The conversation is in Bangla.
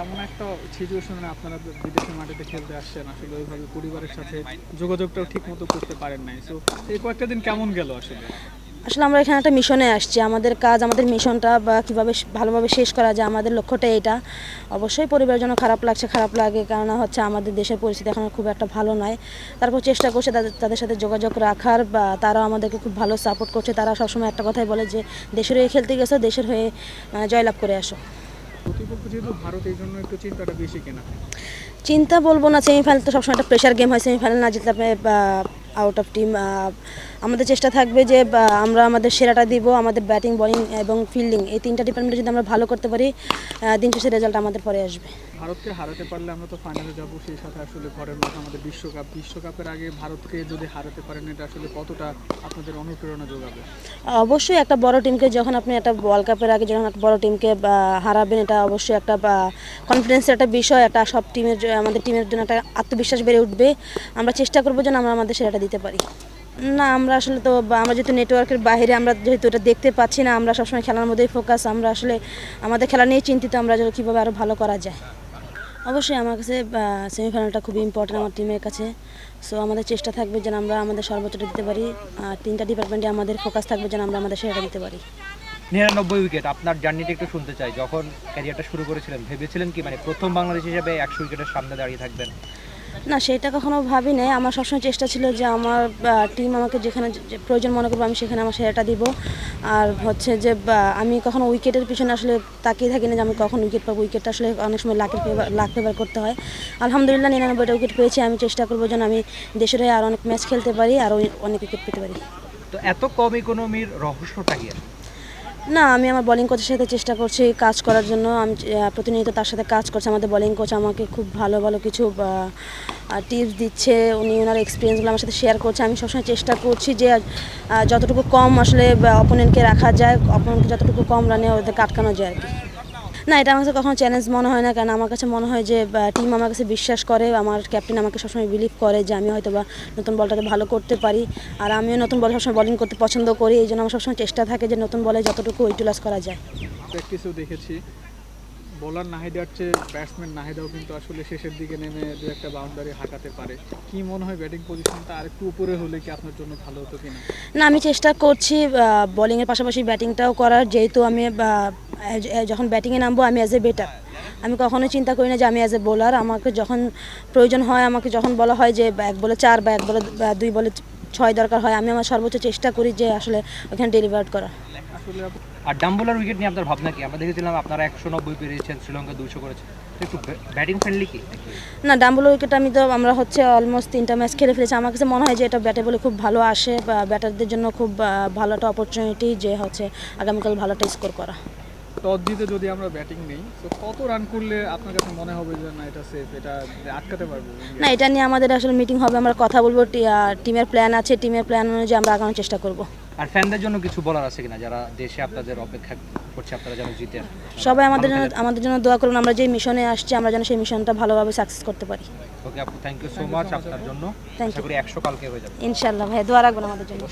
এমন একটা সিচুয়েশনে আপনারা বিদেশের মাটিতে খেলতে আসছেন, আসলে ওইভাবে পরিবারের সাথে যোগাযোগটাও ঠিক মতো করতে পারেন নাই। সো এই কয়েকটা দিন কেমন গেল আসলে? আসলে আমরা এখানে একটা মিশনে আসছি। আমাদের কাজ, আমাদের মিশনটা বা কীভাবে ভালোভাবে শেষ করা যায়, আমাদের লক্ষ্যটা এটা। অবশ্যই পরিবারের জন্য খারাপ লাগছে, খারাপ লাগে কারণ হচ্ছে আমাদের দেশের পরিস্থিতি এখন খুব একটা ভালো নয়। তারপর চেষ্টা করছে তাদের তাদের সাথে যোগাযোগ রাখার বা তারাও আমাদেরকে খুব ভালো সাপোর্ট করছে। তারা সবসময় একটা কথাই বলে যে, দেশের হয়ে খেলতে গেছো, দেশের হয়ে জয়লাভ করে আসো। চিন্তা বলব না সেমিফাইনাল তো সবসময় একটা প্রেশার গেম হয় সেমিফাইনাল না জিতলে আপনি আউট অফ টিম আমাদের চেষ্টা থাকবে যে আমরা আমাদের সেরাটা দিব, আমাদের ব্যাটিং বলিং এবং ফিল্ডিং এই তিনটা ডিপার্টমেন্টে যদি আমরা ভালো করতে পারি দিন শেষে রেজাল্ট আমাদের পরে আসবে। ভারতকে হারাতে পারলে আমরা তো ফাইনালে যাব। সেই সাথে আসলে ঘরের মাঠে আমাদের বিশ্বকাপ। বিশ্বকাপের আগে ভারতকে যদি হারাতে পারেন, এটা আসলে কতটা আপনাদের অনুপ্রেরণা যোগাবে? অবশ্যই একটা বড় টিমকে যখন আপনি একটা ওয়ার্ল্ড কাপের আগে যখন একটা বড় টিমকে হারাবেন, এটা অবশ্যই একটা কনফিডেন্সের একটা বিষয়, একটা সব টিমের আমাদের টিমের জন্য একটা আত্মবিশ্বাস বেড়ে উঠবে। আমরা চেষ্টা করব যেন আমরা আমাদের সেরাটা দিতে পারি। না, আমরা আসলে তো আমরা যেহেতু নেটওয়ার্কের বাইরে, আমরা যেহেতু এটা দেখতে পাচ্ছি না, আমরা সবসময় খেলার মধ্যেই ফোকাস আমরা আসলে আমাদের খেলা নিয়ে চিন্তিত, আমরা কীভাবে আরও ভালো করা যায়। অবশ্যই আমার কাছে সেমিফাইনালটা খুবই ইম্পর্টেন্ট আমার টিমের কাছে। সো আমাদের চেষ্টা থাকবে যেন আমরা আমাদের সর্বোচ্চটা দিতে পারি, আর তিনটা ডিপার্টমেন্টে আমাদের ফোকাস থাকবে যেন আমরা আমাদের সেরাটা দিতে পারি। নিরানব্বই উইকেট আপনার জার্নিটা একটু শুনতে চাই। যখন ক্যারিয়ারটা শুরু করেছিলেন, ভেবেছিলেন কি মানে প্রথম বাংলাদেশ হিসেবে একশো উইকেটের সামনে দাঁড়িয়ে থাকবেন? না, সেটা কখনো ভাবি নাই আমার সবসময় চেষ্টা ছিল যে আমার টিম আমাকে যেখানে প্রয়োজন মনে করব আমি সেখানে আমার সেরাটা দিব। আর হচ্ছে যে আমি কখনো উইকেটের পিছনে আসলে তাকিয়ে থাকি না যে আমি কখন উইকেট পাবো। উইকেটটা আসলে অনেক সময় লাখের ফেভার লাখ ফেভার করতে হয়। আলহামদুলিল্লাহ নিরানব্বইটা উইকেট পেয়েছি। আমি চেষ্টা করব যেন আমি দেশের হয়ে আর অনেক ম্যাচ খেলতে পারি, আর অনেক উইকেট পেতে পারি। তো এত কম ইকোনমির রহস্যটা কি? না, আমি আমার বলিং কোচের সাথে চেষ্টা করছি কাজ করার জন্য। আমি প্রতিনিয়ত তার সাথে কাজ করছি। আমাদের বোলিং কোচ আমাকে খুব ভালো ভালো কিছু টিপস দিচ্ছে। উনি ওনার এক্সপিরিয়েন্সগুলো আমার সাথে শেয়ার করছে। আমি সবসময় চেষ্টা করছি যে যতটুকু কম আসলে অপোনেন্টকে রাখা যায় অপোনেন্টকে যতটুকু কম রানে ওদেরকে আটকানো যায় আর কি। না এটা আমার কাছে কখনো চ্যালেঞ্জ মনে হয় না কারণ আমার কাছে মনে হয় যে টিম আমার কাছে বিশ্বাস করে আমার ক্যাপ্টেন আমাকে সবসময় বিলিভ করে যে আমি হয়তো বা নতুন বলটাকে ভালো করতে পারি। আর আমিও নতুন বল সবসময় বলিং করতে পছন্দ করি এই জন্য আমার সবসময় চেষ্টা থাকে যে নতুন বলে যতটুকু ইউটিলাইজ করা যায়। প্র্যাকটিসেও দেখেছি। বোলার নাহিদার চেয়ে ব্যাটসম্যান নাহিদাও কিন্তু আসলে শেষের দিকে নেমে দু একটা বাউন্ডারি হাঁকাতে পারে। কি মনে হয় ব্যাটিং পজিশনটা আর একটু উপরে হলে কি আপনার জন্য ভালো হতো কিনা? না আমি চেষ্টা করছি বোলিংয়ের পাশাপাশি ব্যাটিংটাও করার যেহেতু আমি যখন ব্যাটিংয়ে নামবো আমি অ্যাজ এ বেটার আমি কখনোই চিন্তা করি না যে আমি অ্যাজ এ বোলার আমাকে যখন প্রয়োজন হয় আমাকে যখন বলা হয় যে এক বলে চার বা এক বলে দুই বলে ছয় দরকার হয় আমি আমার সর্বোচ্চ চেষ্টা করি যে আসলে ওখানে ডেলিভার করা আর ডাম্বুলার উইকেট নিয়ে আপনার ভাবনা কি? আমরা দেখেছিলাম আপনারা একশো নব্বই পেরিয়েছেন শ্রীলঙ্কা দুশো করেছেন তো একটু ব্যাটিং ফ্রেন্ডলি কি? না ডাম্বল উইকেট আমি তো আমরা হচ্ছে অলমোস্ট তিনটা ম্যাচ খেলে ফেলেছি। আমার কাছে মনে হয় যে এটা ব্যাটে বলে খুব ভালো আসে বা ব্যাটারদের জন্য খুব ভালো একটা অপরচুনিটি যে হচ্ছে আগামীকাল ভালো একটা স্কোর করা। টস জিতে যদি আমরা ব্যাটিং নেই তো কত রান করলে আপনার কাছে মনে হবে যে না এটা সেফ এটা আটকাতে পারব? না এটা নিয়ে আমাদের আসলে মিটিং হবে আমরা কথা বলব টিমের প্ল্যান আছে টিমের প্ল্যান অনুযায়ী আমরা আগানোর চেষ্টা করব। আর ফ্যানদের জন্য কিছু বলার আছে কিনা? যারা দেশে আপনাদের অপেক্ষা করছে আপনারা যেন জিতে সবাই আমাদের জন্য আমাদের জন্য দোয়া করুন আমরা যে মিশনে আসছি আমরা যেন সেই মিশনটা ভালোভাবে সাকসেস করতে পারি। ওকে আপু থ্যাংক ইউ সো মাচ আপনার জন্য। আশা করি একশো কালকে হয়ে যাবে। ইনশাল্লাহ ভাই দোয়া রাখবেন আমাদের জন্য।